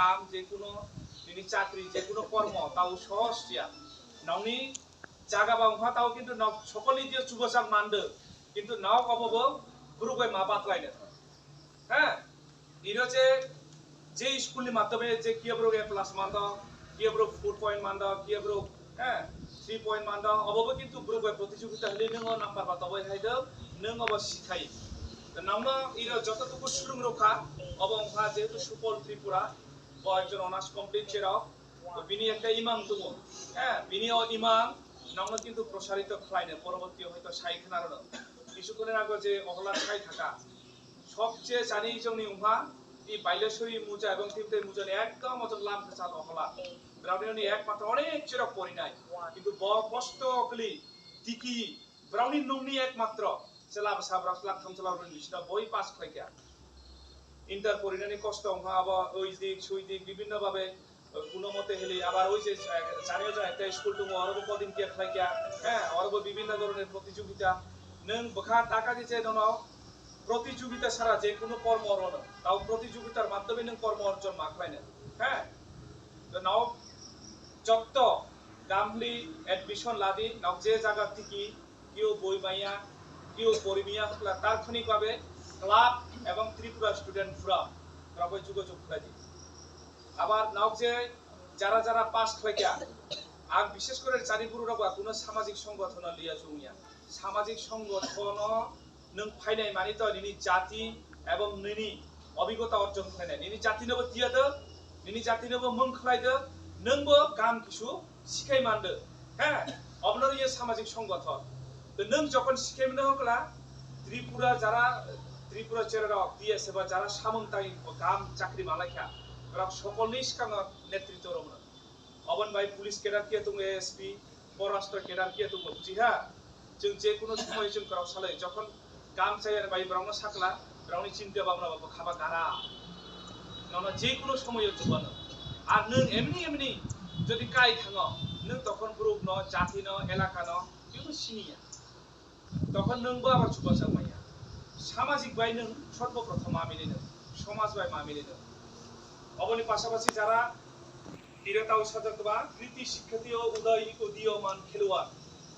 কাম যে কোনো নিনি চাকরি যে কোনো কর্ম, তাও সহজ টিয়া ননি জাগা বা উহা, তাও কিন্তু নক, সকলেই যে চুবসাক মানদো কিন্তু নাও কববো গুরু গই মা বাতলাইনো হ্যাঁ? ইনো যে যে স্কুলनि মাধ্যমে যে কিয়ব্রো এ প্লাস মানদ কিয়ব্রো ফোর পয়েন্ট মানদ কিয়ব্রো হ্যাঁ? থ্রি পয়েন্ট মানদ, অববো কিন্তু গুরু গই প্রতিযোগিতা হলে নों নাম্বার বাতাবাই হাইদো नों অব শিখাই। নামনো ইনো যতটুকু সুলুং রক্ষা, অব উহা যেহেতু সুপল ত্রিপুরা কয়েকজন অনার্স কমপ্লিট বিনি একটা ইমাম তুমুল হ্যাঁ ইমাম কিন্তু প্রসারিত ফ্লাইনে পরবর্তী হয়তো কিছুক্ষণের আগে যে অহলার থাকা। সবচেয়ে জানি এই বাইলেশ্বরী মুজা এবং মুজন একদম অচল ফেসাল অহলা ব্রাহ্মণী একমাত্র অনেক চির পরিণয়। কিন্তু বস্ত অকলি, টিকি ব্রাহ্মণীর নমনি একমাত্র। সেলাব সাবরাসলাম বই পাস খাইকা ইন্টার পরিণানি কষ্ট আবা ওই দিক, সুই দিক বিভিন্ন ভাবে কোনো মতে হেলি। আবার ওই যে জানিও যায়, একটা স্কুল দङ অরব কদিন কে খাইকা হ্যাঁ অরব বিভিন্ন ধরনের প্রতিযোগিতা। নों বখা টাকা দিছে ননাও প্রতিযোগিতা ছাড়া যে কোনো কর্ম অরণ তাও প্রতিযোগিতার মাধ্যমে নों কর্ম অর্জন মাখলাইনো হ্যাঁ? নাও যত গামলি এডমিশন লাদি, নাও যে জায়গা থেকে কেউ বই মাইয়া কেউ পরিমিয়া তাৎক্ষণিকভাবে ক্লাব এবং ত্রিপুরা স্টুডেন্ট ফোরাম যোগাযোগ খুলে দিই আবার নাও যে যারা যারা পাস হইকা আর বিশেষ করে চারিপুরুরা বা কোনো সামাজিক সংগঠন লিয়া জমিয়া, সামাজিক সংগঠন নों ফাইনাই মানি তো নিনি জাতি এবং নিনি অভিজ্ঞতা অর্জন ফাইনাই নিনি জাতি নব তিয়াদো নিনি জাতি নব মুং খাইদো नोंबो গান কিছু শিখাই মানদো। হ্যাঁ আপনার ইয়ে সামাজিক সংগঠন। তো নों যখন শিখাই মনে হকলা, ত্রিপুরা যারা ত্রিপুরা চেরা অফ দিয়েছে বা যারা সামন্তাইন গাম চাকরি মালাইখা ওরা সকল নিষ্কাঙ্গ নেতৃত্ব রমনা। অবন ভাই পুলিশ কেডার কে তুমি এসপি পররাষ্ট্র কেডার কে তুমি জিহা যেন যে কোনো সময় যেন করা সালে যখন গাম চাইয়ার ভাই ব্রাহ্মণ সাকলা, ব্রাহ্মণী চিন্তা ভাবনা বাবু খাবা গারা নানা যে কোনো সময় জুবানো আর নন এমনি এমনি যদি কাই থাঙ নন তখন গ্রুপ ন, জাতি ন, এলাকা ন কিন্তু সিনিয়া তখন নংবো আবার জুবা মাইয়া। সামাজিক বাইলেন সর্বপ্রথম মা মিলে নেন সমাজ বাই নেন অবনী পাশাপাশি যারা নিরতা ও সতর্কতা কৃতি শিক্ষার্থী ও উদয় উদীয়মান খেলোয়াড়,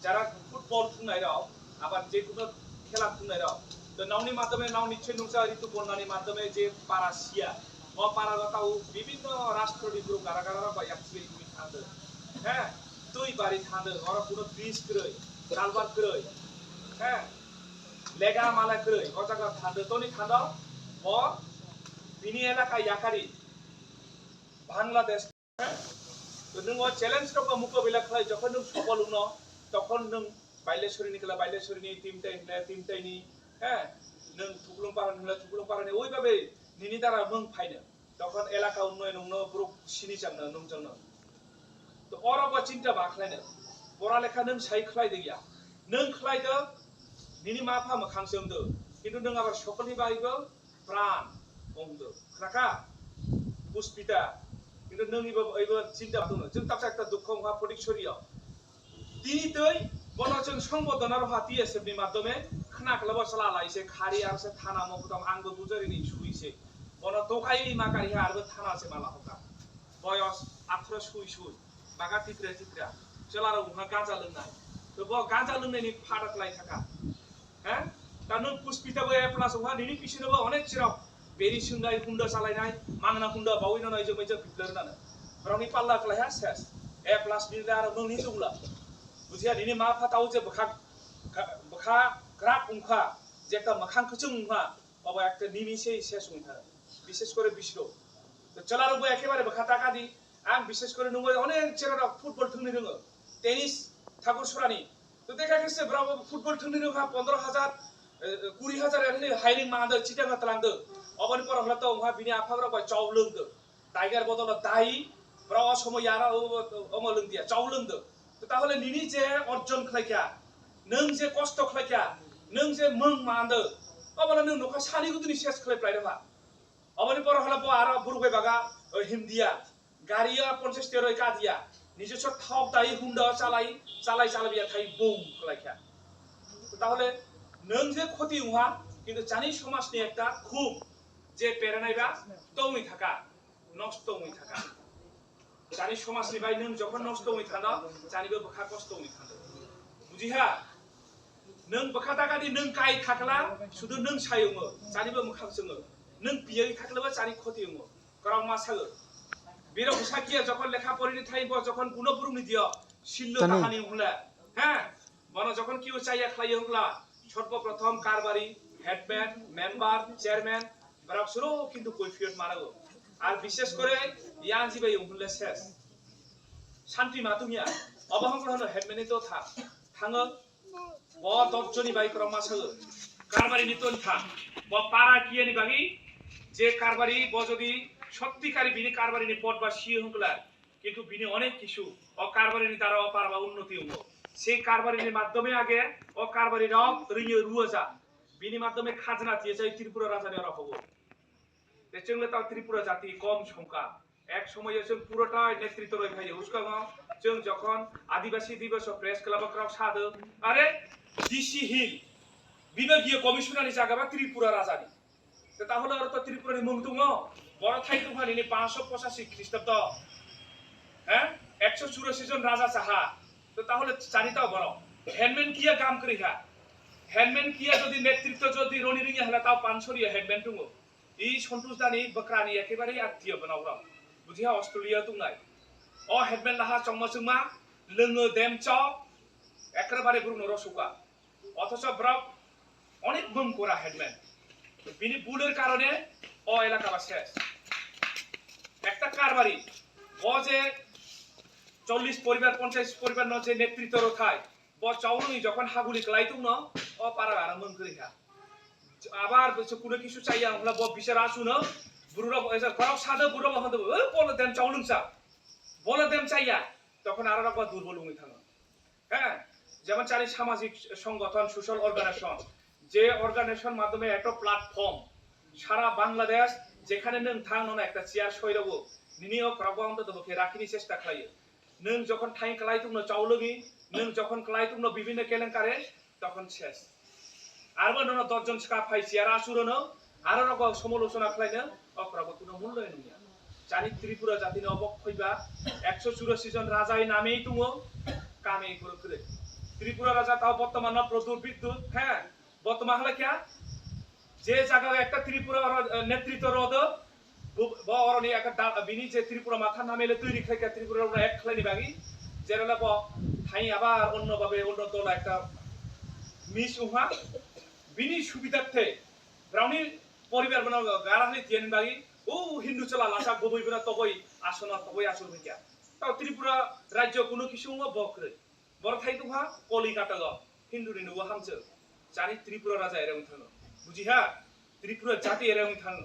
যারা ফুটবল টুনাইরাও আবার যে কোনো খেলা টুনাইরাও তো নাওনি মাধ্যমে নাও নিশ্চয় নুসা ঋতু বন্যানির মাধ্যমে যে পারাশিয়া অপারগতা ও বিভিন্ন রাষ্ট্র ডিগ্রু কারাগারা বা একচুয়ালি তুমি খান্দ হ্যাঁ তুই বাড়ি খান্দ ওরা পুরো ব্রিজ ক্রয় কালবার ক্রয় হ্যাঁ 레가 말라그 거자가 단드더니 간다 뭐 비니엘라가 야카리 বাংলাদেশ নोङो চ্যালেঞ্জটাকে মোকাবিলা খাই যখন নों সফল হন তখন নों বাইলেশ্বরীনি খেলা বাইলেশ্বরীনি টিমটাই হলে টিমটাইনি হ্যাঁ? নों থুকলুম পাহাড় হলে থুকলুম পাহাড়নি ওইভাবে নিনি দ্বারা নों ফাইনো তখন এলাকা উন্নয়ন নोंनो গ্রুপ সিনি চামনো নों জন্য তো অরব চিন্তা পড়ালেখা নों নিরিমাফা মোখাংসে উন্দো কিন্তু নং আবার সকলনি বাহিগো প্রাণ অন্দো খাকা পুষ্পিতা। কিন্তু নং ইব এইব চিন্তা দনো যেন তাপসা একটা দুঃখ মহা পটিক সরিয়াও। তিনি তৈ বনচন সংবদনার হাতি আছে মাধ্যমে। খানা কলবা সালা লাইছে খারি আর সে থানা মকুতম আঙ্গ বুজারি নি শুইছে। বন তোকাই মাকারি আর থানা আছে মালা হকা বয়স আঠারো শুই শুই। বাগা তিতরা তিতরা। চলার উহা গাঁজা লোনাই। তো গাঁজা লোনাইনি ফাটাক লাই থাকা। হ্যাঁ? কারণ পুষ্পিতা বয়ে প্লাস ওহা নিনি কৃষ্ণ বা অনেক চিরক। বেরি সুন্দাই কুন্ড চালাইনাই মাংনা কুন্ড বাউইনা নয় জমে যে ভিতর না রনি পাল্লা ক্লাহা হ্যাঁ, শেষ। এ প্লাস নিলে আর ননি জুমলা বুঝিয়া নিনি মা ফাতাও যে বখা বখা গ্রাক উংখা যে একটা মাখাং খুচুং উংখা, বাবা একটা নিমিশেই শেষ উংখা বিশেষ করে বিশ্ব তো চলার উপর একেবারে বখা টাকা দি আর বিশেষ করে নুঙ্গ অনেক চেরা ফুটবল টেনিস, ঠাকুর সরানি তো দেখা গেছে ব্রাবো ফুটবল টুর্নির পনেরো হাজার কুড়ি হাজার এমনি হাইরিং মাহাদ চিটাঙ্গা তালাঙ্গ অবনি পর হলে তো ওহা বিনি আফাগ্র কয় চাউ টাইগার বদল দাই ব্রাও সময় ইয়ারা ও অম লঙ্গিয়া তো তাহলে নিনি যে অর্জন খাইকা নং যে কষ্ট খাইকা নং যে মং মাহাদ অবলা নং নখা সানিগু তুমি শেষ খাইপ্লাই রেখা অবনি পর হলে আর বুরুবাই বাগা হিন্দিয়া গাড়িয়া পঞ্চাশ তেরোই কাজিয়া নিজস্ব ঠপ দায়ী হুন্ডা চালাই চালাই চালাবি থাই বৌ খলাইখা। তাহলে নং যে ক্ষতি উহা, কিন্তু জানি নিয়ে একটা খুব যে পেরেনাইবা তৌমি থাকা, নষ্ট উই থাকা। জানি সমাজনি বাই নং যখন নষ্ট উই থানো জানিবে বখা কষ্ট উই থানো বুঝিহা নং বখা টাকানি নং কাই থাকলা, শুধু নং সাই উমো জানিবে মুখা সুমো নং পিয়ে থাকলেবা জানি ক্ষতি উমো কারণ মা বেরো যখন লেখা থাইব যখন দিও হ্যাঁ? বন যখন কিউ চাইয়া খাইয়া হংলা সর্বপ্রথম কারবারি হেডম্যান মেম্বার চেয়ারম্যান বরাক সুরো কিন্তু কৈফিয়ত মারাগো আর বিশেষ করে জিবাই হংলা শেষ। শান্তি মাতুমিয়া অবহংগ্র হলো হেডম্যানে তো থাক ব দশজনই বাই করম কারবারি নিতন থাক। ব বাগি যে কারবারি ব যদি সত্যিকারী বিনি কারবারিনী পট বা শিহংলার কিন্তু বিনি অনেক কিছু। অকারবারিনী তারা অপার বা উন্নতি হল সেই কারবারি কারবারিনীর মাধ্যমে আগে অকারবারিরাও ঋণীয় রুয়েজা বিনি মাধ্যমে খাজনা দিয়ে চেয়েছে ত্রিপুরা রাজা নেওয়া হব। দেখছেন তাও ত্রিপুরা জাতি কম সংখ্যা। এক সময় এসে পুরোটাই নেতৃত্ব রয়ে ভাই উস্কাগাঁও চেং যখন আদিবাসী দিবস প্রেস ক্লাব ক্রাম সাদ আরে ডিসি হিল, বিভাগীয় জায়গা বা ত্রিপুরা রাজানি তাহলে আর তো ত্রিপুরানি মুখ তুঙ্গ বড় থাই দোকানি পাঁচশো পঁচাশি খ্রিস্টাব্দ। হ্যাঁ? একশো চুরাশি জন রাজা চাহা। তো তাহলে জানিতাও বড়। হ্যান্ডম্যান কিয়া কাম করি হা হ্যান্ডম্যান কিয়া যদি নেতৃত্ব যদি রনি রিঙে হলে তাও পানসরিয়া হ্যান্ডম্যান দङ এই সন্তোষ দানি বক্রানি একেবারে আত্মীয় বুঝিয়া অস্ট্রেলিয়া তুংনাই অ হেডম্যান লাহা চংমচুংমা লোङो দেম চ একেবারে রসুকা অথচ ব্রক অনেক বম করা হেডম্যান। বিনি বুলের কারণে অ এলাকা বা শেষ। একটা কারবারি। ও যে চল্লিশ পরিবার, পঞ্চাশ পরিবার ন যে নেতৃত্ব রথায়, ব চাউনি যখন হাগুলি ক্লাইতুং ন পারা আর মন করিখা আবার কোনো কিছু চাইয়া আমরা ব বিচার আসুন দেন চা দেন চাইয়া, তখন দুর্বল হ্যাঁ? যেমন সামাজিক সংগঠন যে মাধ্যমে একটা সারা বাংলাদেশ যেখানে নों থাং নন একটা চেয়ার সইরব নিনিও প্রবন্ধ দবকে রাখিনি চেষ্টা খালাयो নों যখন ঠাই খালাইতুম চাউলগি, নों যখন খালাইতুম বিভিন্ন কেলেঙ্কারে, তখন শেষ। আরবো নন দশজন সাকা ফাইছি, আর আসুরনো আরও রকম সমালোচনা খালাইনো অপরাব কোনো মূল্যায়ন নিয়া জানি ত্রিপুরা জাতিনি একশো চুরাশি জন রাজাই নামেই তুমো কামে করে ত্রিপুরা রাজা তাও বর্তমান প্রচুর বিদ্যুৎ হ্যাঁ বর্তমান হলে কিয়া যে জায়গায় একটা ত্রিপুরা নেতৃত্ব রদ ব অরনি একটা বিনি যে ত্রিপুরা মাথা নামেলে তৈরি খাইকা ত্রিপুরা ওরা এক খেলানি বাগি যেটা ব, ঠাই আবার অন্যভাবে অন্য দল একটা মিস উহা। বিনি সুবিধার্থে ব্রাউনি পরিবার বানাও গারাহানি তিয়েন বাগি ও হিন্দু চলা লাসা গবই বিনা তবই আসনা তবই আসল হইয়া তাও ত্রিপুরা রাজ্য কোনো কিছু বকরে। বড় থাই তুহা কলিকাতা হিন্দু নিনু হামছে। জানি ত্রিপুরা রাজা এরকম থানো বুঝি হ্যাঁ ত্রিপুরা জাতি এরকম থানো।